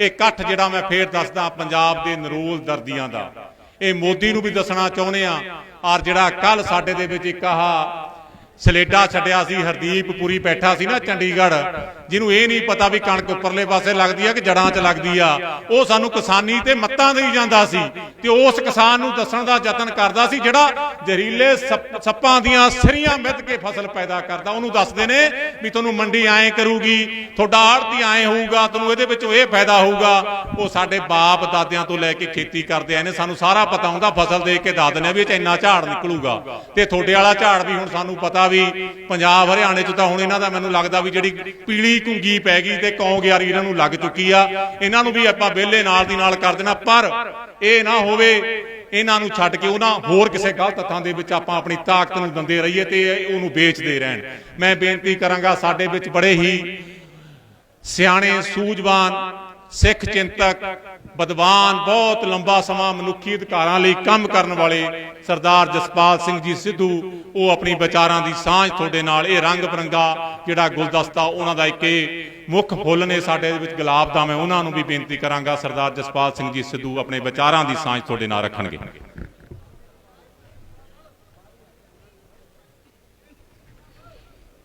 ਇਹ ਇਕੱਠ ਜਿਹੜਾ ਮੈਂ ਫੇਰ ਦੱਸਦਾ ਪੰਜਾਬ ਦੇ ਨਰੋਲ ਦਰਦੀਆਂ ਦਾ। ਇਹ ਮੋਦੀ ਨੂੰ ਵੀ ਦੱਸਣਾ ਚਾਹੁੰਦੇ ਆ ਔਰ ਜਿਹੜਾ ਕੱਲ ਸਾਡੇ ਦੇ ਵਿੱਚ ਇੱਕ ਆਹ ਸਲੇਡਾ ਛੱਡਿਆ ਸੀ, ਹਰਦੀਪ ਪੁਰੀ ਬੈਠਾ ਸੀ ਨਾ ਚੰਡੀਗੜ੍ਹ। ਜਿਹਨੂੰ ਇਹ ਨਹੀਂ ਪਤਾ ਵੀ ਕਣਕ ਉੱਪਰਲੇ ਪਾਸੇ ਲੱਗਦੀ ਆ ਕਿ ਜੜਾਂ 'ਚ ਲੱਗਦੀ ਆ। ਉਹ ਸਾਨੂੰ ਕਿਸਾਨੀ ਤੇ ਮੱਤਾਂ ਦੇਈ ਜਾਂਦਾ ਸੀ ਤੇ ਉਸ ਕਿਸਾਨ ਨੂੰ ਦੱਸਣ ਦਾ ਯਤਨ ਕਰਦਾ ਸੀ ਜਿਹੜਾ ਜ਼ਹਿਰੀਲੇ ਸੱਪਾਂ ਦੀਆਂ ਸਰੀਆਂ ਮਿੱਧ ਕੇ ਫਸਲ ਪੈਦਾ ਕਰਦਾ। ਉਹਨੂੰ ਦੱਸਦੇ ਨੇ ਵੀ ਤੁਹਾਨੂੰ ਮੰਡੀ ਐਂ ਕਰੂਗੀ, ਤੁਹਾਡਾ ਆੜਤੀ ਐਂ ਹੋਊਗਾ, ਤੁਹਾਨੂੰ ਇਹਦੇ ਵਿੱਚੋਂ ਇਹ ਫਾਇਦਾ ਹੋਊਗਾ। ਉਹ ਸਾਡੇ ਬਾਪ ਦਾਦਿਆਂ ਤੋਂ ਲੈ ਕੇ ਖੇਤੀ ਕਰਦੇ ਆਏ ਨੇ, ਸਾਨੂੰ ਸਾਰਾ ਪਤਾ ਹੁੰਦਾ, ਫਸਲ ਦੇਖ ਕੇ ਦੱਸ ਦਿੰਦੇ ਵੀ ਇਹ ਚ ਇੰਨਾ ਝਾੜ ਨਿਕਲੂਗਾ। ਤੇ ਤੁਹਾਡੇ ਵਾਲਾ ਝਾੜ ਵੀ ਹੁਣ ਸਾਨੂੰ ਪਤਾ ਵੀ ਪੰਜਾਬ, ਹਰਿਆਣੇ ਚ ਤਾਂ ਹੁਣ ਇਹਨਾਂ ਦਾ ਮੈਨੂੰ ਲੱਗਦਾ ਵੀ ਜਿਹੜੀ ਪੀਲੀ ਘੁੰਗੀ ਪੈ ਗਈ ਤੇ ਕੌਂ ਗਿਆਰੀ ਇਹਨਾਂ ਨੂੰ ਲੱਗ ਚੁੱਕੀ ਆ। ਇਹਨਾਂ ਨੂੰ ਵੀ ਆਪਾਂ ਵਿਹਲੇ ਨਾਲ ਦੀ ਨਾਲ ਕਰ ਦੇਣਾ, ਪਰ ਇਹ ਨਾ ਹੋਵੇ, ਇਹਨਾਂ ਨੂੰ ਛੱਡ ਕੇ ਉਹਨਾਂ ਹੋਰ ਕਿਸੇ ਗਲਤ ਹੱਥਾਂ ਦੇ ਵਿੱਚ ਆਪਾਂ ਆਪਣੀ ਤਾਕਤ ਨੂੰ ਦਿੰਦੇ ਰਹੀਏ ਤੇ ਉਹਨੂੰ ਵੇਚਦੇ ਰਹਿਣ। ਮੈਂ ਬੇਨਤੀ ਕਰਾਂਗਾ ਸਾਡੇ ਵਿੱਚ ਬੜੇ ਹੀ ਸਿਆਣੇ, ਸੂਝਵਾਨ, ਸਿੱਖ ਚਿੰਤਕ ਵਿਦਵਾਨ ਬਹੁਤ ਲੰਬਾ ਸਮਾਂ ਮਨੁੱਖੀ ਅਧਿਕਾਰਾਂ ਲਈ ਕੰਮ ਕਰਨ ਵਾਲੇ ਸਰਦਾਰ ਜਸਪਾਲ ਸਿੰਘ ਜੀ ਸਿੱਧੂ, ਉਹ ਆਪਣੀ ਵਿਚਾਰਾਂ ਦੀ ਸਾਂਝ ਤੁਹਾਡੇ ਨਾਲ, ਇਹ ਰੰਗ ਬਰੰਗਾ ਜਿਹੜਾ ਗੁਲਦਸਤਾ ਉਹਨਾਂ ਦਾ ਇੱਕ ਮੁੱਖ ਫੁੱਲ ਨੇ ਸਾਡੇ ਵਿੱਚ ਗੁਲਾਬ ਦਾ, ਮੈਂ ਉਹਨਾਂ ਨੂੰ ਵੀ ਬੇਨਤੀ ਕਰਾਂਗਾ ਸਰਦਾਰ ਜਸਪਾਲ ਸਿੰਘ ਜੀ ਸਿੱਧੂ ਆਪਣੇ ਵਿਚਾਰਾਂ ਦੀ ਸਾਂਝ ਤੁਹਾਡੇ ਨਾਲ ਰੱਖਣਗੇ।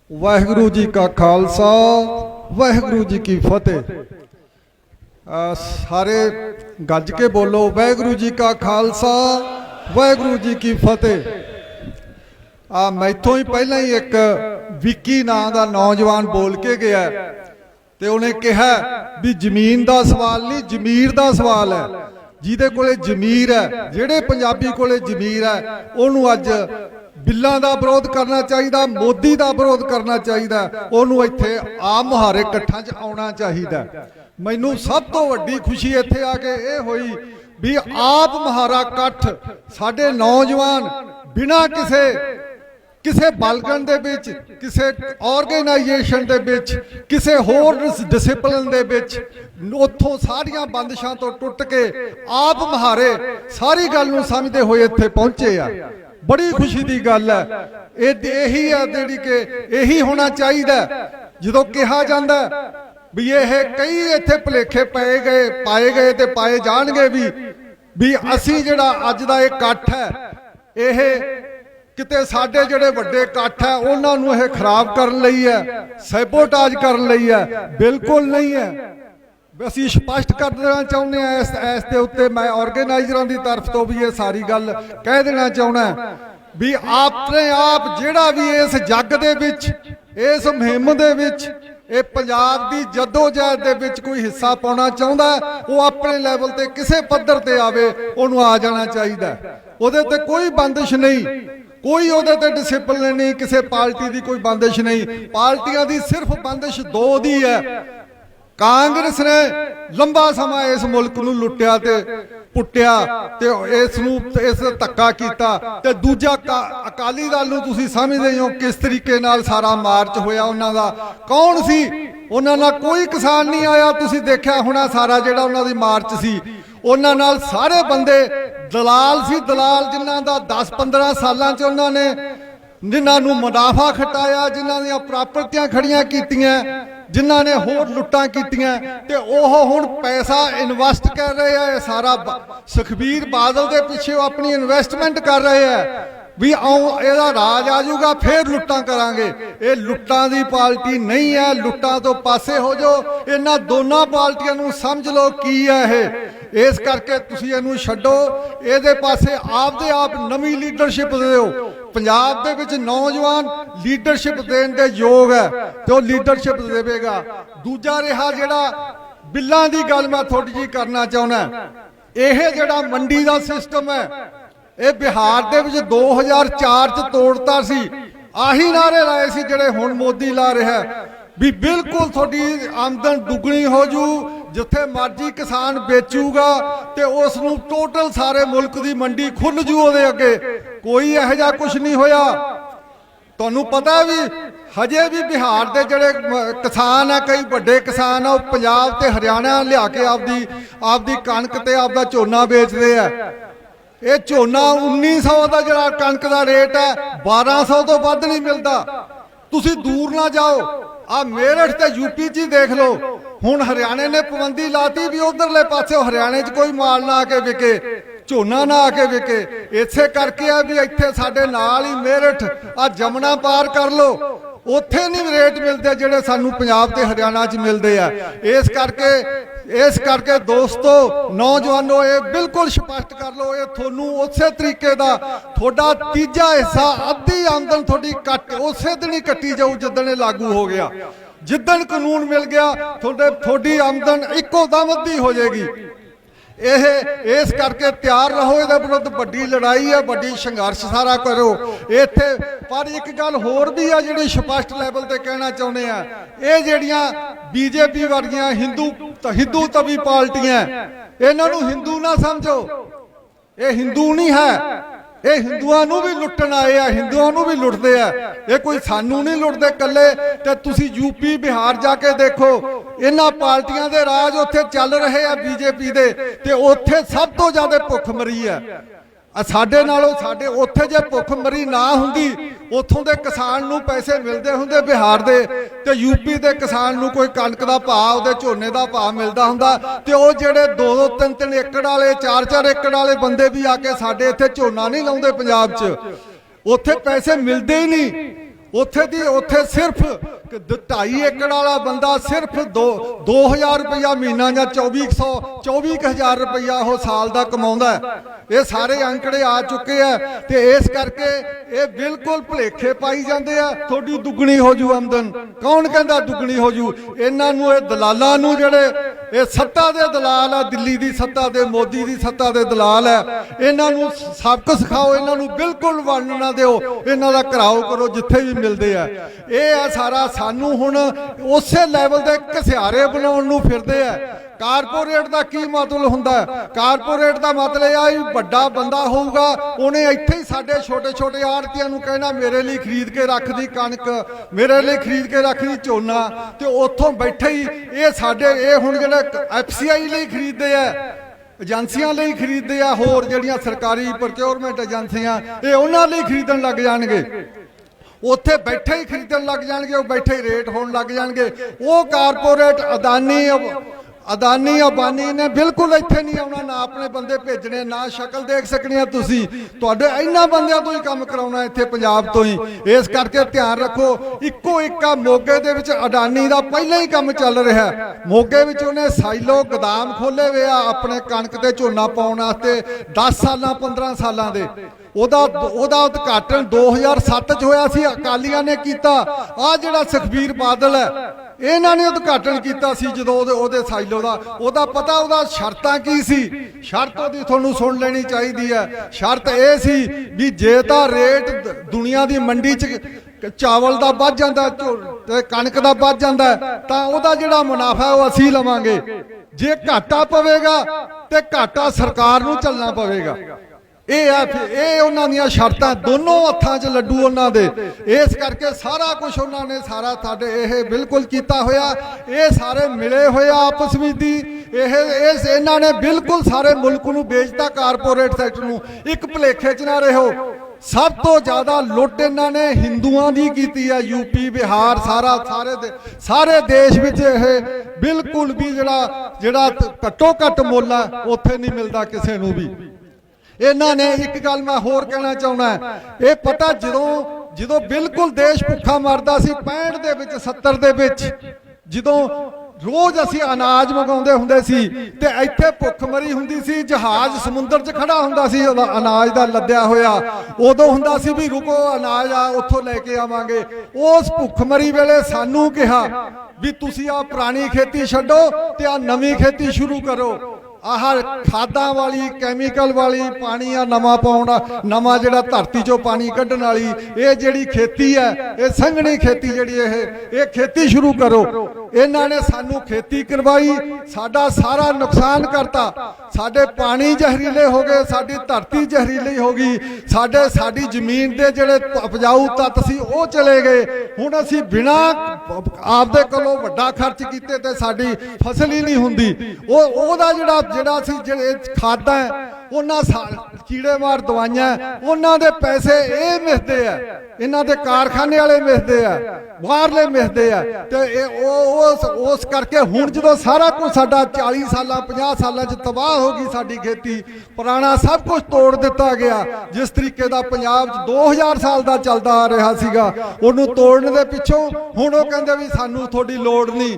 ਵਾਹਿਗੁਰੂ ਜੀ ਕਾ ਖਾਲਸਾ, ਵਾਹਿਗੁਰੂ ਜੀ ਕੀ ਫਤਿਹ। ਸਾਰੇ ਗੱਜ ਕੇ ਬੋਲੋ, ਵਾਹਿਗੁਰੂ ਜੀ ਕਾ ਖਾਲਸਾ, ਵਾਹਿਗੁਰੂ ਜੀ ਕੀ ਫਤਿਹ। ਆ ਮੈਥੋਂ ਹੀ ਪਹਿਲਾਂ ਹੀ ਇੱਕ ਵਿੱਕੀ ਨਾਂ ਦਾ ਨੌਜਵਾਨ ਬੋਲ ਕੇ ਗਿਆ ਤੇ ਉਹਨੇ ਕਿਹਾ ਵੀ ਜ਼ਮੀਨ ਦਾ ਸਵਾਲ ਨਹੀਂ, ਜ਼ਮੀਰ ਦਾ ਸਵਾਲ ਹੈ। ਜਿਹਦੇ ਕੋਲੇ ਜ਼ਮੀਰ ਹੈ, ਜਿਹੜੇ ਪੰਜਾਬੀ ਕੋਲੇ ਜ਼ਮੀਰ ਹੈ, ਉਹਨੂੰ ਅੱਜ ਬਿੱਲਾਂ ਦਾ ਵਿਰੋਧ ਕਰਨਾ ਚਾਹੀਦਾ, ਮੋਦੀ ਦਾ ਵਿਰੋਧ ਕਰਨਾ ਚਾਹੀਦਾ, ਉਹਨੂੰ ਇੱਥੇ ਆਮ ਮੁਹਾਰੇ ਇਕੱਠਾਂ 'ਚ ਆਉਣਾ ਚਾਹੀਦਾ। ਮੈਨੂੰ ਸਭ ਤੋਂ ਵੱਡੀ ਖੁਸ਼ੀ ਇੱਥੇ ਆ ਕੇ ਇਹ ਹੋਈ ਵੀ ਆਪ ਮੁਹਾਰਾ ਇਕੱਠ ਸਾਡੇ ਨੌਜਵਾਨ ਬਿਨਾਂ ਕਿਸੇ ਕਿਸੇ ਬਲਗਨ ਦੇ ਵਿੱਚ ਕਿਸੇ ਆਰਗੇਨਾਈਜੇਸ਼ਨ ਦੇ ਵਿੱਚ ਕਿਸੇ ਹੋਰ ਡਿਸਪਲਿਨ ਦੇ ਵਿੱਚ ਉੱਥੋਂ ਸਾਰੀਆਂ ਬੰਦਸ਼ਾਂ ਤੋਂ ਟੁੱਟ ਕੇ ਆਪ ਮਹਾਰੇ ਸਾਰੀ ਗੱਲ ਨੂੰ ਸਮਝਦੇ ਹੋਏ ਇੱਥੇ ਪਹੁੰਚੇ ਆ। ਬੜੀ ਖੁਸ਼ੀ ਦੀ ਗੱਲ ਹੈ। ਇਹ ਇਹੀ ਹੈ ਜਿਹੜੀ ਕਿ ਇਹੀ ਹੋਣਾ ਚਾਹੀਦਾ। ਜਦੋਂ ਕਿਹਾ ਜਾਂਦਾ ਵੀ ਇਹ ਕਈ ਇੱਥੇ ਭੁਲੇਖੇ ਪਏ ਗਏ, ਪਾਏ ਗਏ ਤੇ ਪਾਏ ਜਾਣਗੇ ਵੀ ਵੀ ਅਸੀਂ ਜਿਹੜਾ ਅੱਜ ਦਾ ਇਹ ਇਕੱਠ ਹੈ, ਇਹ ਕਿਤੇ ਸਾਡੇ ਜਿਹੜੇ ਵੱਡੇ ਇਕੱਠ ਹੈ, ਉਹਨਾਂ ਨੂੰ ਇਹ ਖਰਾਬ ਕਰਨ ਲਈ ਹੈ, ਸੈਬੋਟਾਜ ਕਰਨ ਲਈ ਹੈ, ਬਿਲਕੁਲ ਨਹੀਂ ਹੈ। ਅਸੀਂ ਸਪਸ਼ਟ ਕਰ ਦੇਣਾ ਚਾਹੁੰਦੇ ਆ ਇਸ ਇਸ ਦੇ ਉੱਤੇ ਮੈਂ ਆਰਗੇਨਾਈਜ਼ਰਾਂ ਦੀ ਤਰਫ ਤੋਂ ਵੀ ਇਹ ਸਾਰੀ ਗੱਲ ਕਹਿ ਦੇਣਾ ਚਾਹੁੰਦਾ ਵੀ ਆਪਣੇ ਆਪ ਜਿਹੜਾ ਵੀ ਇਸ ਜੱਗ ਦੇ ਵਿੱਚ, ਇਸ ਮੁਹਿੰਮ ਦੇ ਵਿੱਚ ਇਹ ਪੰਜਾਬ ਦੀ ਜਦੋਜਹਿਦ ਦੇ ਵਿੱਚ ਕੋਈ ਹਿੱਸਾ ਪਾਉਣਾ ਚਾਹੁੰਦਾ ਉਹ ਆਪਣੇ ਲੈਵਲ ਤੇ ਕਿਸੇ ਪੱਧਰ ਤੇ ਆਵੇ, ਉਹਨੂੰ ਆ ਜਾਣਾ ਚਾਹੀਦਾ ਉਹਦੇ ਤੇ ਕੋਈ ਬੰਦਿਸ਼ ਨਹੀਂ। ਕੋਈ ਉਹਦੇ ਤੇ ਡਿਸਪਲਿਨ ਨਹੀਂ, ਕਿਸੇ ਪਾਰਟੀ ਦੀ ਕੋਈ ਬੰਦਿਸ਼ ਨਹੀਂ। ਪਾਰਟੀਆਂ ਦੀ ਸਿਰਫ ਬੰਦਿਸ਼ ਦੋ ਦੀ ਹੈ। ਕਾਂਗਰਸ ਨੇ ਲੰਬਾ ਸਮਾਂ ਇਸ ਮੁਲਕ ਨੂੰ ਲੁੱਟਿਆ ਤੇ ਪੁੱਟਿਆ ਤੇ ਇਸ ਨੂੰ ਇਸ ਧੱਕਾ ਕੀਤਾ ਤੇ ਦੂਜਾ ਅਕਾਲੀ ਦਲ ਨੂੰ ਤੁਸੀਂ ਸਮਝਦੇ ਹੋ ਕਿਸ ਤਰੀਕੇ ਨਾਲ ਸਾਰਾ ਮਾਰਚ ਹੋਇਆ ਉਹਨਾਂ ਦਾ। ਕੌਣ ਸੀ? ਉਹਨਾਂ ਨਾਲ ਕੋਈ ਕਿਸਾਨ ਨਹੀਂ ਆਇਆ। ਤੁਸੀਂ ਦੇਖਿਆ ਹੋਣਾ ਸਾਰਾ ਜਿਹੜਾ ਉਹਨਾਂ ਦੀ ਮਾਰਚ ਸੀ। ਉਹਨਾਂ ਨਾਲ ਸਾਰੇ ਬੰਦੇ ਦਲਾਲ ਸੀ। ਦਲਾਲ ਜਿਨ੍ਹਾਂ ਦਾ 10-15 ਸਾਲਾਂ 'ਚ ਉਹਨਾਂ ਨੇ, ਜਿਨ੍ਹਾਂ ਨੂੰ ਮੁਨਾਫਾ ਖਟਾਇਆ, ਜਿਨ੍ਹਾਂ ਦੀਆਂ ਪ੍ਰਾਪਰਤੀਆਂ ਖੜੀਆਂ ਕੀਤੀਆਂ ਜਿਨ੍ਹਾਂ ਨੇ ਹੋਰ ਲੁੱਟਾਂ ਕੀਤੀਆਂ ਤੇ ਉਹ ਹੁਣ ਪੈਸਾ ਇਨਵੈਸਟ ਕਰ ਰਹੇ ਆ, ਇਹ ਸਾਰਾ ਸੁਖਬੀਰ ਬਾਦਲ ਦੇ ਪਿੱਛੇ ਉਹ ਆਪਣੀ ਇਨਵੈਸਟਮੈਂਟ ਕਰ ਰਹੇ ਆ। ਵੀ ਆਉਂ ਇਹਦਾ ਰਾਜ ਆ ਜਾਊਗਾ, ਫੇਰ ਲੁੱਟਾਂ ਕਰਾਂਗੇ। ਇਹ ਲੁੱਟਾਂ ਦੀ ਪਾਰਟੀ ਨਹੀਂ ਹੈ ਲੁੱਟਾਂ ਤੋਂ ਪਾਸੇ ਹੋ ਜਾਓ। ਇਹਨਾਂ ਦੋਨਾਂ ਪਾਰਟੀਆਂ ਨੂੰ ਸਮਝ ਲਓ ਕੀ ਹੈ ਇਹ। ਇਸ ਕਰਕੇ ਤੁਸੀਂ ਇਹਨੂੰ ਛੱਡੋ। ਇਹਦੇ ਪਾਸੇ ਆਪਦੇ ਆਪ ਨਵੀਂ ਲੀਡਰਸ਼ਿਪ ਦਿਓ। ਪੰਜਾਬ ਦੇ ਵਿੱਚ ਨੌਜਵਾਨ ਲੀਡਰਸ਼ਿਪ ਦੇਣ ਦੇ ਯੋਗ ਹੈ ਤੇ ਉਹ ਲੀਡਰਸ਼ਿਪ ਦੇਵੇਗਾ। ਦੂਜਾ ਰਿਹਾ ਜਿਹੜਾ ਬਿੱਲਾਂ ਦੀ ਗੱਲ ਮੈਂ ਥੋੜੀ ਜੀ ਕਰਨਾ ਚਾਹੁੰਦਾ ਇਹ ਜਿਹੜਾ ਮੰਡੀ ਦਾ ਸਿਸਟਮ ਹੈ, ਇਹ ਬਿਹਾਰ ਦੇ ਵਿੱਚ 2004 ਚ ਤੋੜਤਾ ਸੀ। ਆਹੀ ਨਾਰੇ ਲਾਏ ਸੀ ਜਿਹੜੇ ਹੁਣ ਮੋਦੀ ਲਾ ਰਿਹਾ ਵੀ ਬਿਲਕੁਲ ਤੁਹਾਡੀ ਆਮਦਨ ਦੁੱਗਣੀ ਹੋ ਜੂ ਜਿੱਥੇ ਮਰਜ਼ੀ ਕਿਸਾਨ ਵੇਚੂਗਾ ਤੇ ਉਸ ਨੂੰ ਟੋਟਲ ਸਾਰੇ ਮੁਲਕ ਦੀ ਮੰਡੀ ਖੁੱਲ ਜੂ ਉਹਦੇ ਅੱਗੇ। ਕੋਈ ਇਹੋ ਜਿਹਾ ਕੁਝ ਨਹੀਂ ਹੋਇਆ। ਤੁਹਾਨੂੰ ਪਤਾ ਵੀ ਹਜੇ ਵੀ ਬਿਹਾਰ ਦੇ ਜਿਹੜੇ ਕਿਸਾਨ ਆ, ਕਈ ਵੱਡੇ ਕਿਸਾਨ ਆ, ਉਹ ਪੰਜਾਬ ਤੇ ਹਰਿਆਣਾ ਲਿਆ ਕੇ ਆਪਦੀ ਆਪਦੀ ਕਣਕ ਤੇ ਆਪਦਾ ਝੋਨਾ ਵੇਚਦੇ ਆ। ਇਹ ਝੋਨਾ 1900 ਦਾ ਜਿਹੜਾ ਕਣਕ ਦਾ ਰੇਟ ਹੈ 1200 ਤੋਂ ਵੱਧ ਨਹੀਂ ਮਿਲਦਾ। ਤੁਸੀਂ ਦੂਰ ਨਾ ਜਾਓ। ਆ ਮੇਰਠ ਤੇ ਯੂਪੀ 'ਚ ਹੀ ਦੇਖ ਲਓ। ਹੁਣ ਹਰਿਆਣੇ ਨੇ ਪਾਬੰਦੀ ਲਾਤੀ ਵੀ ਉਧਰਲੇ ਪਾਸੇ ਹਰਿਆਣੇ 'ਚ ਕੋਈ ਮਾਲ ਨਾ ਆ ਕੇ ਵਿਕੇ, ਝੋਨਾ ਨਾ ਆ ਕੇ ਵਿਕੇ। ਇਸੇ ਕਰਕੇ ਆ ਵੀ ਇੱਥੇ ਸਾਡੇ ਨਾਲ ਹੀ ਮੇਰਠ ਆ ਜਮਨਾ ਪਾਰ ਕਰ ਲਓ। ਉੱਥੇ ਨਹੀਂ ਰੇਟ ਮਿਲਦੇ ਜਿਹੜੇ ਸਾਨੂੰ ਪੰਜਾਬ ਤੇ ਹਰਿਆਣਾ 'ਚ ਮਿਲਦੇ ਆ। ਇਸ ਕਰਕੇ ਇਸ ਕਰਕੇ ਦੋਸਤੋ, ਨੌਜਵਾਨੋ, ਇਹ ਬਿਲਕੁਲ ਸਪਸ਼ਟ ਕਰ ਲਓ, ਇਹ ਤੁਹਾਨੂੰ ਉਸੇ ਤਰੀਕੇ ਦਾ ਤੁਹਾਡਾ ਤੀਜਾ ਹਿੱਸਾ, ਅੱਧੀ ਆਮਦਨ ਤੁਹਾਡੀ ਕੱਟ ਉਸੇ ਦਿਨ ਹੀ ਕੱਟੀ ਜਾਊ, ਜਿੱਦਣ ਇਹ ਲਾਗੂ ਹੋ ਗਿਆ। ਜਿੱਦਣ ਕਾਨੂੰਨ ਮਿਲ ਗਿਆ, ਤੁਹਾਡੇ ਤੁਹਾਡੀ ਆਮਦਨ ਇੱਕੋ ਦਮ ਅੱਧੀ ਹੋ ਜਾਏਗੀ। ਇਹ, ਇਸ ਕਰਕੇ ਤਿਆਰ ਰਹੋ, ਇਹਦੇ ਵਿਰੁੱਧ ਵੱਡੀ ਲੜਾਈ ਹੈ ਵੱਡੀ ਸੰਘਰਸ਼ ਸਾਰਾ ਕਰੋ। ਇੱਥੇ, ਪਰ ਇੱਕ ਗੱਲ ਹੋਰ ਵੀ ਆ ਜਿਹੜੀ ਸਪਸ਼ਟ ਲੈਵਲ ਤੇ ਕਹਿਣਾ ਚਾਹੁੰਦੇ ਆ, ਇਹ ਜਿਹੜੀਆਂ ਬੀਜੇਪੀ ਵਰਗੀਆਂ ਹਿੰਦੂ ਤ- ਹਿੰਦੂ ਤਵੀ ਪਾਰਟੀਆਂ, ਇਹਨਾਂ ਨੂੰ ਹਿੰਦੂ ਨਾ ਸਮਝੋ। ਇਹ ਹਿੰਦੂ ਨਹੀਂ ਹੈ। ਇਹ ਹਿੰਦੂਆਂ ਨੂੰ ਵੀ ਲੁੱਟਣ ਆਏ ਆ, ਹਿੰਦੂਆਂ ਨੂੰ ਵੀ ਲੁੱਟਦੇ ਆ। ਇਹ ਕੋਈ ਸਾਨੂੰ ਨਹੀਂ ਲੁੱਟਦੇ ਇਕੱਲੇ, ਤੇ ਤੁਸੀਂ ਯੂਪੀ ਬਿਹਾਰ ਜਾ ਕੇ ਦੇਖੋ, ਇਹਨਾਂ ਪਾਰਟੀਆਂ ਦੇ ਰਾਜ ਉੱਥੇ ਚੱਲ ਰਹੇ ਆ ਬੀਜੇਪੀ ਦੇ, ਤੇ ਉੱਥੇ ਸਭ ਤੋਂ ਜ਼ਿਆਦਾ ਭੁੱਖਮਰੀ ਆ। ਆ ਸਾਡੇ ਨਾਲੋਂ ਸਾਡੇ ਉੱਥੇ ਜੇ ਭੁੱਖਮਰੀ ਨਾ ਹੁੰਦੀ, ਉੱਥੋਂ ਦੇ ਕਿਸਾਨ ਨੂੰ ਪੈਸੇ ਮਿਲਦੇ ਹੁੰਦੇ ਬਿਹਾਰ ਦੇ, ਤੇ ਯੂਪੀ ਦੇ ਕਿਸਾਨ ਨੂੰ ਕੋਈ ਕਣਕ ਦਾ ਭਾਅ, ਉਹਦੇ ਝੋਨੇ ਦਾ ਭਾਅ ਮਿਲਦਾ ਹੁੰਦਾ, ਤੇ ਉਹ ਜਿਹੜੇ 2-2 3-3 ਏਕੜ ਵਾਲੇ 4-4 ਏਕੜ ਵਾਲੇ ਬੰਦੇ ਵੀ ਆ ਕੇ ਸਾਡੇ ਇੱਥੇ ਝੋਨਾ ਨਹੀਂ ਲਾਉਂਦੇ ਪੰਜਾਬ 'ਚ। ਉੱਥੇ ਪੈਸੇ ਮਿਲਦੇ ਹੀ ਨਹੀਂ। ਉੱਥੇ ਦੀ, ਉੱਥੇ ਸਿਰਫ 2.5 ਏਕੜ ਵਾਲਾ ਬੰਦਾ ਸਿਰਫ 2 2000 ਰੁਪਇਆ ਮਹੀਨਾ ਜਾਂ 2400 24000 ਰੁਪਇਆ ਉਹ ਸਾਲ ਦਾ ਕਮਾਉਂਦਾ ਇਹ ਸਾਰੇ ਅੰਕੜੇ ਆ ਚੁੱਕੇ ਆ ਤੇ ਇਸ ਕਰਕੇ ਇਹ ਬਿਲਕੁਲ ਭੁਲੇਖੇ ਪਾਈ ਜਾਂਦੇ ਆ, ਤੁਹਾਡੀ ਦੁੱਗਣੀ ਹੋ ਜੂ ਆਮਦਨ। ਕੌਣ ਕਹਿੰਦਾ ਦੁੱਗਣੀ ਹੋ ਜੂ? ਇਹਨਾਂ ਨੂੰ, ਇਹ ਦਲਾਲਾਂ ਨੂੰ ਜਿਹੜੇ, ਇਹ ਸੱਤਾ ਦੇ ਦਲਾਲ ਆ, ਦਿੱਲੀ ਦੀ ਸੱਤਾ ਦੇ, ਮੋਦੀ ਦੀ ਸੱਤਾ ਦੇ ਦਲਾਲ ਆ ਇਹਨਾਂ ਨੂੰ ਸਬਕ ਸਿਖਾਓ, ਇਹਨਾਂ ਨੂੰ ਬਿਲਕੁਲ ਵੰਡ ਨਾ ਦਿਓ, ਇਹਨਾਂ ਦਾ ਘਰਾਓ ਕਰੋ, ਜਿੱਥੇ ਵੀ ਮਿਲਦੇ ਆ। ਇਹ ਆ ਸਾਰਾ ਸਾਨੂੰ ਹੁਣ ਉਸੇ ਲੈਵਲ ਦੇ ਘਸਿਆਰੇ ਬਣਾਉਣ ਨੂੰ ਫਿਰਦੇ ਆ। ਕਾਰਪੋਰੇਟ ਦਾ ਕੀ ਮਤਲਬ ਹੁੰਦਾ? ਕਾਰਪੋਰੇਟ ਦਾ ਮਤਲਬ ਇਹ ਆ ਵੱਡਾ ਬੰਦਾ ਹੋਊਗਾ, ਉਹਨੇ ਇੱਥੇ ਹੀ ਸਾਡੇ ਛੋਟੇ ਛੋਟੇ ਆੜਤੀਆਂ ਨੂੰ ਕਹਿਣਾ, ਮੇਰੇ ਲਈ ਖਰੀਦ ਕੇ ਰੱਖਦੀ ਕਣਕ, ਮੇਰੇ ਲਈ ਖਰੀਦ ਕੇ ਰੱਖਦੀ ਝੋਨਾ। ਤੇ ਉੱਥੋਂ ਬੈਠੇ ਹੀ ਇਹ ਸਾਡੇ, ਇਹ ਹੁਣ ਜਿਹੜੇ ਐਫਸੀਆਈ ਲਈ ਖਰੀਦਦੇ ਆ, ਏਜੰਸੀਆਂ ਲਈ ਖਰੀਦਦੇ ਆ, ਹੋਰ ਜਿਹੜੀਆਂ ਸਰਕਾਰੀ ਪ੍ਰੋਕਿਉਰਮੈਂਟ ਏਜੰਸੀਆਂ, ਇਹ ਉਹਨਾਂ ਲਈ ਖਰੀਦਣ ਲੱਗ ਜਾਣਗੇ। ਉੱਥੇ ਬੈਠੇ ਹੀ ਖਰੀਦਣ ਲੱਗ ਜਾਣਗੇ, ਉਹ ਬੈਠੇ ਹੀ ਰੇਟ ਹੋਣ ਲੱਗ ਜਾਣਗੇ। ਉਹ ਕਾਰਪੋਰੇਟ ਅਦਾਨੀ ਅਦਾਨੀ ਅਬਾਨੀ ਨੇ ਬਿਲਕੁਲ ਇੱਥੇ ਨਹੀਂ ਆਉਣਾ, ਨਾ ਆਪਣੇ ਬੰਦੇ ਭੇਜਣੇ, ਨਾ ਸ਼ਕਲ ਦੇਖ ਸਕਣੀ ਆ ਤੁਸੀਂ। ਤੁਹਾਡੇ ਇੰਨਾ ਬੰਦਿਆਂ ਤੋਂ ਹੀ ਕੰਮ ਕਰਾਉਣਾ ਇੱਥੇ ਪੰਜਾਬ ਤੋਂ ਹੀ। ਇਸ ਕਰਕੇ ਧਿਆਨ ਰੱਖੋ, ਇੱਕੋ ਇੱਕ ਮੋਗੇ ਦੇ ਵਿੱਚ ਅਡਾਨੀ ਦਾ ਪਹਿਲਾਂ ਹੀ ਕੰਮ ਚੱਲ ਰਿਹਾ ਮੋਗੇ ਵਿੱਚ ਉਹਨੇ ਸਾਈਲੋ ਗਦਾਮ ਖੋਲੇ ਹੋਏ ਆ, ਆਪਣੇ ਕਣਕ ਤੇ ਝੋਨਾ ਪਾਉਣ ਵਾਸਤੇ 10 ਸਾਲਾਂ 15 ਸਾਲਾਂ ਦੇ। ਉਹਦਾ ਉਹਦਾ ਉਦਘਾਟਨ 2007 ਚ ਹੋਇਆ ਸੀ, ਅਕਾਲੀਆਂ ਨੇ ਕੀਤਾ। ਆ ਜਿਹੜਾ ਸੁਖਬੀਰ ਬਾਦਲ ਹੈ, ਇਹਨਾਂ ਨੇ ਉਦਘਾਟਨ ਕੀਤਾ ਸੀ ਜਦੋਂ ਉਹਦੇ ਉਹਦੇ ਸਾਈਲੋ ਦਾ। ਉਹਦਾ ਪਤਾ ਉਹਦਾ ਸ਼ਰਤਾਂ ਕੀ ਸੀ? ਸ਼ਰਤ ਉਹਦੀ ਤੁਹਾਨੂੰ ਸੁਣ ਲੈਣੀ ਚਾਹੀਦੀ ਹੈ। ਸ਼ਰਤ ਇਹ ਸੀ ਵੀ ਜੇ ਤਾਂ ਰੇਟ ਦ- ਦੁਨੀਆ ਦੀ ਮੰਡੀ 'ਚ ਚਾਵਲ ਦਾ ਵੱਧ ਜਾਂਦਾ, ਤੇ ਕਣਕ ਦਾ ਵੱਧ ਜਾਂਦਾ, ਤਾਂ ਉਹਦਾ ਜਿਹੜਾ ਮੁਨਾਫਾ ਉਹ ਅਸੀਂ ਲਵਾਂਗੇ। ਜੇ ਘਾਟਾ ਪਵੇਗਾ, ਤੇ ਘਾਟਾ ਸਰਕਾਰ ਨੂੰ ਚੱਲਣਾ ਪਵੇਗਾ। ਇਹ ਆ ਇਹ ਉਹਨਾਂ ਦੀਆਂ ਸ਼ਰਤਾਂ, ਦੋਨੋਂ ਹੱਥਾਂ 'ਚ ਲੱਡੂ ਉਹਨਾਂ ਦੇ। ਇਸ ਕਰਕੇ ਸਾਰਾ ਕੁਝ ਉਹਨਾਂ ਨੇ, ਸਾਰਾ ਸਾਡੇ ਇਹ ਬਿਲਕੁਲ ਕੀਤਾ ਹੋਇਆ। ਇਹ ਸਾਰੇ ਮਿਲੇ ਹੋਏ ਆਪਸ ਵਿੱਚ ਦੀ। ਇਹ, ਇਸ ਇਹਨਾਂ ਨੇ ਬਿਲਕੁਲ ਸਾਰੇ ਮੁਲਕ ਨੂੰ ਵੇਚਤਾ ਕਾਰਪੋਰੇਟ ਸੈਕਟਰ ਨੂੰ ਇੱਕ ਭਲੇਖੇ 'ਚ ਨਾ ਰਹੋ। ਸਭ ਤੋਂ ਜ਼ਿਆਦਾ ਲੁੱਟ ਇਹਨਾਂ ਨੇ ਹਿੰਦੂਆਂ ਦੀ ਕੀਤੀ ਆ ਯੂਪੀ ਬਿਹਾਰ, ਸਾਰਾ, ਸਾਰੇ ਦੇ, ਸਾਰੇ ਦੇਸ਼ ਵਿੱਚ ਇਹ ਬਿਲਕੁਲ ਵੀ ਜਿਹੜਾ ਜਿਹੜਾ ਘੱਟੋ ਘੱਟ ਮੁੱਲ ਆ, ਉੱਥੇ ਨਹੀਂ ਮਿਲਦਾ ਕਿਸੇ ਨੂੰ ਵੀ। ਇਹਨਾਂ ਨੇ ਇੱਕ ਗੱਲ ਮੈਂ ਹੋਰ ਕਹਿਣਾ ਚਾਹੁੰਦਾ ਇਹ ਪਤਾ ਜਦੋਂ ਜਦੋਂ ਬਿਲਕੁਲ ਦੇਸ਼ ਭੁੱਖਾ ਮਰਦਾ ਸੀ 65 ਦੇ ਵਿੱਚ 70 ਦੇ ਵਿੱਚ, ਜਦੋਂ ਰੋਜ਼ ਅਸੀਂ ਅਨਾਜ ਮੰਗਾਉਂਦੇ ਹੁੰਦੇ ਸੀ ਤੇ ਇੱਥੇ ਭੁੱਖਮਰੀ ਹੁੰਦੀ ਸੀ, ਜਹਾਜ਼ ਸਮੁੰਦਰ 'ਚ ਖੜਾ ਹੁੰਦਾ ਸੀ, ਉਹਦਾ ਅਨਾਜ ਦਾ ਲੱਦਿਆ ਹੋਇਆ। ਉਦੋਂ ਹੁੰਦਾ ਸੀ ਵੀ ਰੁਕੋ, ਅਨਾਜ ਆ, ਉੱਥੋਂ ਲੈ ਕੇ ਆਵਾਂਗੇ। ਉਸ ਭੁੱਖਮਰੀ ਵੇਲੇ ਸਾਨੂੰ ਕਿਹਾ ਵੀ ਤੁਸੀਂ ਆ ਪੁਰਾਣੀ ਖੇਤੀ ਛੱਡੋ ਤੇ ਆ ਨਵੀਂ ਖੇਤੀ ਸ਼ੁਰੂ ਕਰੋ। ਆਹ ਖਾਦਾਂ ਵਾਲੀ ਕੈਮੀਕਲ ਵਾਲੀ ਪਾਣੀ ਆ ਨਵਾਂ ਪਾਉਣਾ ਨਵਾਂ ਜਿਹੜਾ ਧਰਤੀ ਚੋਂ ਪਾਣੀ ਕੱਢਣ ਵਾਲੀ, ਇਹ ਜਿਹੜੀ ਖੇਤੀ ਹੈ, ਇਹ ਸੰਘਣੀ ਖੇਤੀ ਜਿਹੜੀ ਇਹ ਇਹ ਖੇਤੀ ਸ਼ੁਰੂ ਕਰੋ। ਇਹਨਾਂ ਨੇ ਸਾਨੂੰ ਖੇਤੀ ਕਰਵਾਈ, ਸਾਡਾ ਸਾਰਾ ਨੁਕਸਾਨ ਕਰਤਾ। ਸਾਡੇ ਪਾਣੀ ਜ਼ਹਿਰੀਲੇ ਹੋ ਗਏ, ਸਾਡੀ ਧਰਤੀ ਜ਼ਹਿਰੀਲੀ ਹੋ ਗਈ। ਸਾਡੇ, ਸਾਡੀ ਜ਼ਮੀਨ ਦੇ ਜਿਹੜੇ ਉਪਜਾਊ ਤੱਤ ਸੀ, ਉਹ ਚਲੇ ਗਏ। ਹੁਣ ਅਸੀਂ ਬਿਨਾ ਆਪਦੇ ਕੋਲੋਂ ਵੱਡਾ ਖਰਚ ਕੀਤੇ ਤੇ ਸਾਡੀ ਫਸਲ ਹੀ ਨਹੀਂ ਹੁੰਦੀ। ਉਹ, ਉਹਦਾ ਜਿਹੜਾ ਜਿਹੜਾ ਅਸੀਂ ਜਿਹੜੇ ਖਾਦਾਂ ਉਹਨਾਂ ਸਾ- ਦਵਾਈਆਂ ਉਹਨਾਂ ਦੇ ਪੈਸੇ ਇਹ ਮਿਸਦੇ ਆ। ਇਹਨਾਂ ਦੇ ਕਾਰਖਾਨੇ ਵਾਲੇ ਮਿਸਦੇ ਆ, ਬਾਹਰਲੇ ਮਿਸਦੇ ਆ। ਤੇ ਇਹ ਉਸ ਉਸ ਕਰਕੇ ਹੁਣ ਜਦੋਂ ਸਾਰਾ ਕੁਝ ਸਾਡਾ 40 ਸਾਲਾਂ 50 ਸਾਲਾਂ ਚ ਤਬਾਹ ਹੋ ਗਈ ਸਾਡੀ ਖੇਤੀ, ਪੁਰਾਣਾ ਸਭ ਕੁਝ ਤੋੜ ਦਿੱਤਾ ਗਿਆ। ਜਿਸ ਤਰੀਕੇ ਦਾ ਪੰਜਾਬ ਚ 2000 ਸਾਲ ਦਾ ਚੱਲਦਾ ਆ ਰਿਹਾ ਸੀਗਾ, ਉਹਨੂੰ ਤੋੜਨ ਦੇ ਪਿੱਛੋਂ ਹੁਣ ਉਹ ਕਹਿੰਦੇ ਵੀ ਸਾਨੂੰ ਤੁਹਾਡੀ ਲੋੜ ਨਹੀਂ।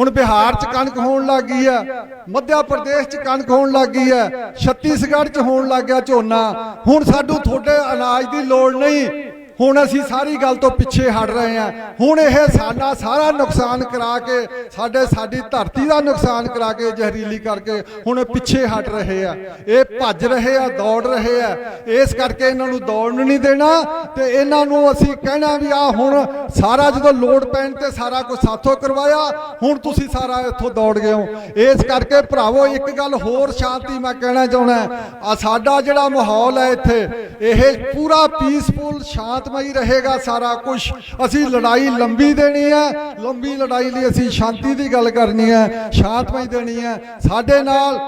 ਹੁਣ ਬਿਹਾਰ ਚ ਕਣਕ ਹੋਣ ਲੱਗ ਗਈ ਹੈ ਮੱਧ ਪ੍ਰਦੇਸ਼ ਚ ਕਣਕ ਹੋਣ ਲੱਗ ਗਈ ਹੈ ਛੱਤੀਸਗੜ੍ਹ ਚ ਹੋਣ ਲੱਗ ਗਿਆ ਝੋਨਾ। ਹੁਣ ਸਾਨੂੰ ਤੁਹਾਡੇ ਅਨਾਜ ਦੀ ਲੋੜ ਨਹੀਂ। ਹੁਣ ਅਸੀਂ ਸਾਰੀ ਗੱਲ ਤੋਂ ਪਿੱਛੇ ਹਟ ਰਹੇ ਹਾਂ। ਹੁਣ ਇਹ ਸਾਡਾ ਸਾਰਾ ਨੁਕਸਾਨ ਕਰਾ ਕੇ, ਸਾਡੇ, ਸਾਡੀ ਧਰਤੀ ਦਾ ਨੁਕਸਾਨ ਕਰਾ ਕੇ ਜ਼ਹਿਰੀਲੀ ਕਰਕੇ ਹੁਣ ਪਿੱਛੇ ਹਟ ਰਹੇ ਆ। ਇਹ ਭੱਜ ਰਹੇ ਆ, ਦੌੜ ਰਹੇ ਆ। ਇਸ ਕਰਕੇ ਇਹਨਾਂ ਨੂੰ ਦੌੜਨ ਨਹੀਂ ਦੇਣਾ ਤੇ ਇਹਨਾਂ ਨੂੰ ਅਸੀਂ ਕਹਿਣਾ ਵੀ ਆ ਹੁਣ ਸਾਰਾ ਜਦੋਂ ਲੋਡ ਪੈਣ ਤੇ ਸਾਰਾ ਕੁਝ ਸਾਥੋਂ ਕਰਵਾਇਆ, ਹੁਣ ਤੁਸੀਂ ਸਾਰਾ ਇੱਥੋਂ ਦੌੜ ਗਏ ਹੋ। ਇਸ ਕਰਕੇ ਭਰਾਵੋ, ਇੱਕ ਗੱਲ ਹੋਰ ਸ਼ਾਂਤੀ ਮੈਂ ਕਹਿਣਾ ਚਾਹੁੰਦਾ। ਆ ਸਾਡਾ ਜਿਹੜਾ ਮਾਹੌਲ ਹੈ ਇੱਥੇ, ਇਹ ਪੂਰਾ ਪੀਸਫੁਲ ਸ਼ਾਂਤ ਸ਼ਾਂਤਮਈ ਰਹੇਗਾ ਸਾਰਾ ਕੁਝ ਅਸੀਂ ਲੜਾਈ ਲੰਬੀ ਦੇਣੀ ਹੈ। ਲੰਬੀ ਲੜਾਈ ਲਈ ਅਸੀਂ ਸ਼ਾਂਤੀ ਦੀ ਗੱਲ ਕਰਨੀ ਹੈ, ਸ਼ਾਂਤਮਈ ਦੇਣੀ ਹੈ। ਸਾਡੇ ਨਾਲ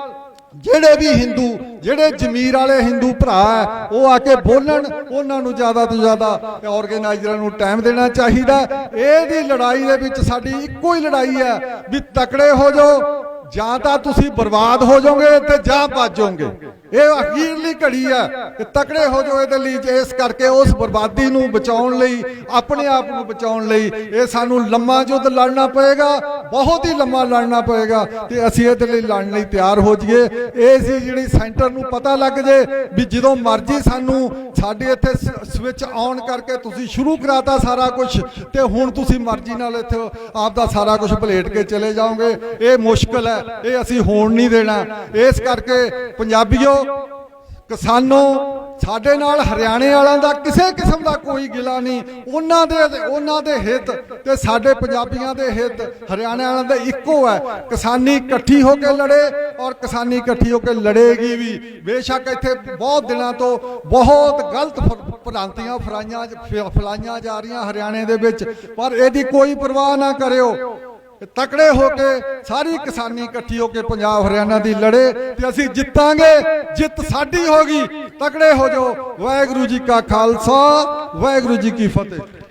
ਜਿਹੜੇ ਵੀ ਹਿੰਦੂ ਜਿਹੜੇ ਜ਼ਮੀਰ ਵਾਲੇ ਹਿੰਦੂ ਭਰਾ ਹੈ, ਉਹ ਆ ਕੇ ਬੋਲਣ। ਉਹਨਾਂ ਨੂੰ ਜ਼ਿਆਦਾ ਤੋਂ ਜ਼ਿਆਦਾ ਆਰਗੇਨਾਈਜ਼ਰਾਂ ਨੂੰ ਟਾਈਮ ਦੇਣਾ ਚਾਹੀਦਾ ਇਹਦੀ ਲੜਾਈ ਦੇ ਵਿੱਚ ਸਾਡੀ ਇੱਕੋ ਹੀ ਲੜਾਈ ਹੈ ਵੀ ਤਕੜੇ ਹੋ ਜਾਓ, ਜਾਂ ਤਾਂ ਤੁਸੀਂ ਬਰਬਾਦ ਹੋ ਜਾਓਗੇ ਤੇ ਜਾਂ ਭੱਜ ਜਾਓਗੇ। ਇਹ ਅਖੀਰਲੀ ਘੜੀ ਹੈ ਕਿ ਤਕੜੇ ਹੋ ਜਾਓ ਇਹਦੇ ਲਈ ਜੇ ਇਸ ਕਰਕੇ ਉਸ ਬਰਬਾਦੀ ਨੂੰ ਬਚਾਉਣ ਲਈ, ਆਪਣੇ ਆਪ ਨੂੰ ਬਚਾਉਣ ਲਈ, ਇਹ ਸਾਨੂੰ ਲੰਮਾ ਯੁੱਧ ਲੜਨਾ ਪਏਗਾ, ਬਹੁਤ ਹੀ ਲੰਮਾ ਲੜਨਾ ਪਏਗਾ ਤੇ ਅਸੀਂ ਇਹਦੇ ਲਈ ਲੜਨ ਲਈ ਤਿਆਰ ਹੋ ਜਾਈਏ। ਇਹ ਸੀ ਜਿਹੜੀ ਸੈਂਟਰ ਨੂੰ ਪਤਾ ਲੱਗ ਜੇ ਵੀ ਜਦੋਂ ਮਰਜ਼ੀ ਸਾਨੂੰ ਸਾਡੇ ਇੱਥੇ ਸਵਿਚ ਆਨ ਕਰਕੇ ਤੁਸੀਂ ਸ਼ੁਰੂ ਕਰਾਤਾ ਸਾਰਾ ਕੁਝ ਤੇ ਹੁਣ ਤੁਸੀਂ ਮਰਜ਼ੀ ਨਾਲ ਇੱਥੇ ਆਪ ਦਾ ਸਾਰਾ ਕੁਝ ਭਲੇਟ ਕੇ ਚਲੇ ਜਾਓਗੇ। ਇਹ ਮੁਸ਼ਕਲ ਹੈ, ਇਹ ਅਸੀਂ ਹੋਣ ਨਹੀਂ ਦੇਣਾ। ਇਸ ਕਰਕੇ ਪੰਜਾਬੀਓ ਕਿਸਾਨੋ, ਸਾਡੇ ਨਾਲ ਹਰਿਆਣੇ ਵਾਲਿਆਂ ਦਾ ਕਿਸੇ ਕਿਸਮ ਦਾ ਕੋਈ ਗਿਲਾ ਨਹੀਂ। ਉਹਨਾਂ ਦੇ ਉਹਨਾਂ ਦੇ ਹਿੱਤ ਤੇ ਸਾਡੇ ਪੰਜਾਬੀਆਂ ਦੇ ਹਿੱਤ ਹਰਿਆਣੇ ਵਾਲਿਆਂ ਦਾ ਇੱਕੋ ਹੈ। ਕਿਸਾਨੀ ਇਕੱਠੀ ਹੋ ਕੇ ਲੜੇ ਔਰ ਕਿਸਾਨੀ ਇਕੱਠੀ ਹੋ ਕੇ ਲੜੇਗੀ ਵੀ। ਬੇਸ਼ੱਕ ਇੱਥੇ ਬਹੁਤ ਦਿਨਾਂ ਤੋਂ ਬਹੁਤ ਗਲਤ ਫ- ਭ੍ਰਾਂਤੀਆਂ ਫਰਾਈਆਂ, ਫ- ਫੈਲਾਈਆਂ ਜਾ ਰਹੀਆਂ ਹਰਿਆਣੇ ਦੇ ਵਿੱਚ। ਪਰ ਇਹਦੀ ਕੋਈ ਪਰਵਾਹ ਨਾ ਕਰਿਓ। ਤਕੜੇ ਹੋ ਕੇ ਸਾਰੀ ਕਿਸਾਨੀ ਇਕੱਠੀ ਹੋ ਕੇ ਪੰਜਾਬ ਹਰਿਆਣਾ ਦੀ ਲੜੇ ਤੇ ਅਸੀਂ ਜਿੱਤਾਂਗੇ। ਜਿੱਤ ਸਾਡੀ ਹੋਗੀ। ਤਕੜੇ ਹੋ ਜਾਓ। ਵਾਹਿਗੁਰੂ ਜੀ ਕਾ ਖਾਲਸਾ, ਵਾਹਿਗੁਰੂ ਜੀ ਕੀ ਫਤਿਹ।